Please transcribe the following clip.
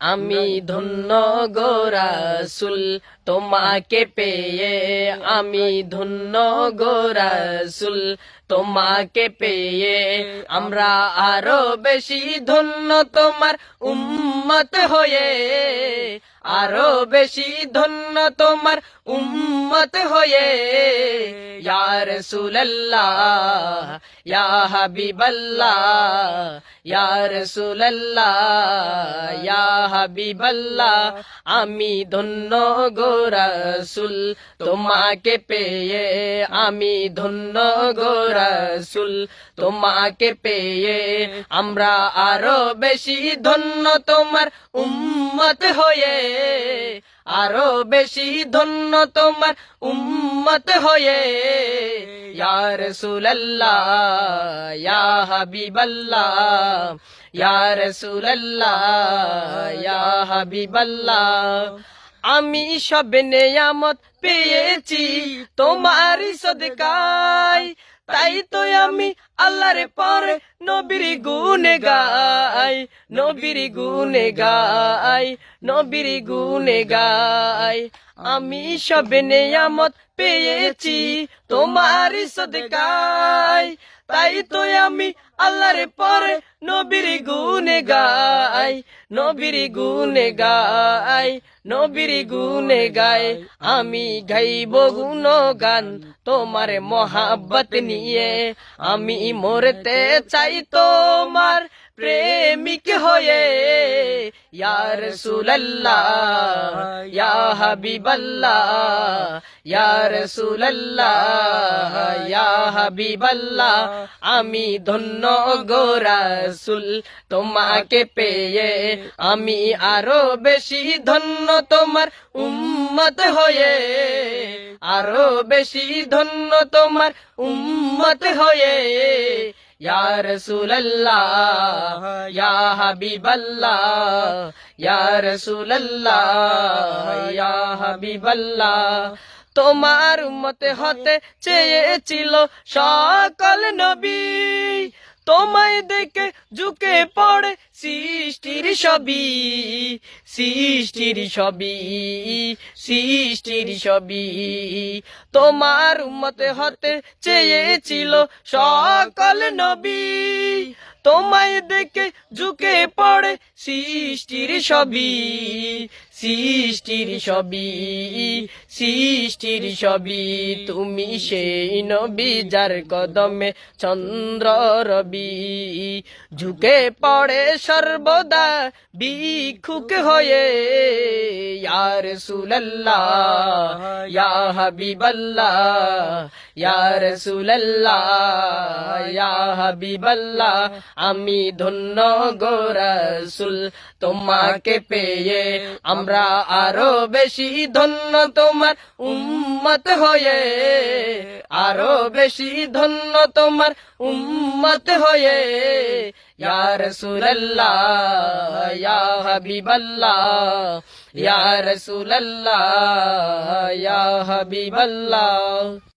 আমি ধন্য গোরাসুল তোমাকে পেয়ে আমি ধন্য গোরাসুল তোমাকে পেয়ে আমরা আরও বেশি ধন্য তোমার উম্মত হয়ে আরও বেশি ধন্য তোমার উম্মত হয়ে। ইয়ার রাসূলুল্লাহ, ইয়া হাবিবাল্লাহ, ইয়া রাসূলুল্লাহ, ইয়া আমি ধন্য গো রাসূল, তোমাকে পেয়ে আমি ধন্য গো রাসূল, তোমাকে পেয়ে আমরা আরও বেশি ধন্য তোমার উম্মত হয়ে। আরও বেশি ধন্য তোমার উম্মত হয়ে। ইয়া রাসূলুল্লাহ, ইয়া হাবিবাল্লাহ, ইয়া রাসূলুল্লাহ, ইয়া হাবিবাল্লাহ। আমি সব নেয়ামত পেয়েছি তোমার সদকায়। তাই তো আমি আল্লাহর পরে নবীর গুনে গাই নবীর গুনে গাই নবীর গুনে গাই আমি সব নেয়ামত পেয়েছি তোমার সদকায়, তাই তো আমি আল্লাহর পরে নবীর গুনে গাই নবীর গুনে গাই নবীর গুনে গাই আমি গাইব গুণগান তোমার মহাব্বত নিয়ে আমি মরতে চাই তোমার প্রেমিক হয়ে, ইয়া রাসূলুল্লাহ, ইয়া হাবিবাল্লাহ, ইয়া রাসূলুল্লাহ, ইয়া হাবিবাল্লাহ, আমি ধন্য গো রাসূল তোমাকে পেয়ে, আমি আরও বেশি ধন্য তোমার উম্মত হয়ে, আরও বেশি ধন্য তোমার উম্মত হয়ে ইয়া হাবিবাল্লাহ ইয়া রাসূলুল্লাহ ইয়া হাবিবাল্লাহ তোমার মতে হতে চেয়েছিল সকল নবী। তোমায় দেখে ঝুঁকে পড়ে সৃষ্টির সবই সৃষ্টির সবই সৃষ্টির সবই তোমার উম্মতে হতে চেয়েছিল সকল নবী। তোমায় দেখে ঝুঁকে পড়ে সৃষ্টির সবই সৃষ্টির সবই সৃষ্টির সবই তুমি সেই নবী যার কদমে চন্দ্র রবি। ঝুঁকে পড়ে সর্বদা ভিক্ষুক হয়ে, ইয়া রাসূলুল্লাহ, ইয়া হাবিবাল্লাহ, ইয়া রাসূলুল্লাহ, ইয়া হাবিবাল্লাহ, আমি ধন্য গো রাসূল, তোমাকে পেয়ে আমরা আরও বেশি ধন্য তোমার উম্মত হয়ে, আরও বেশি ধন্য তোমার উম্মত হয়ে। ইয়া সুরল্লাহ ইয়া হাবিবাল্লাহ, ইয়া রাসূলুল্লাহ, ইয়া হাবিবাল্লাহ।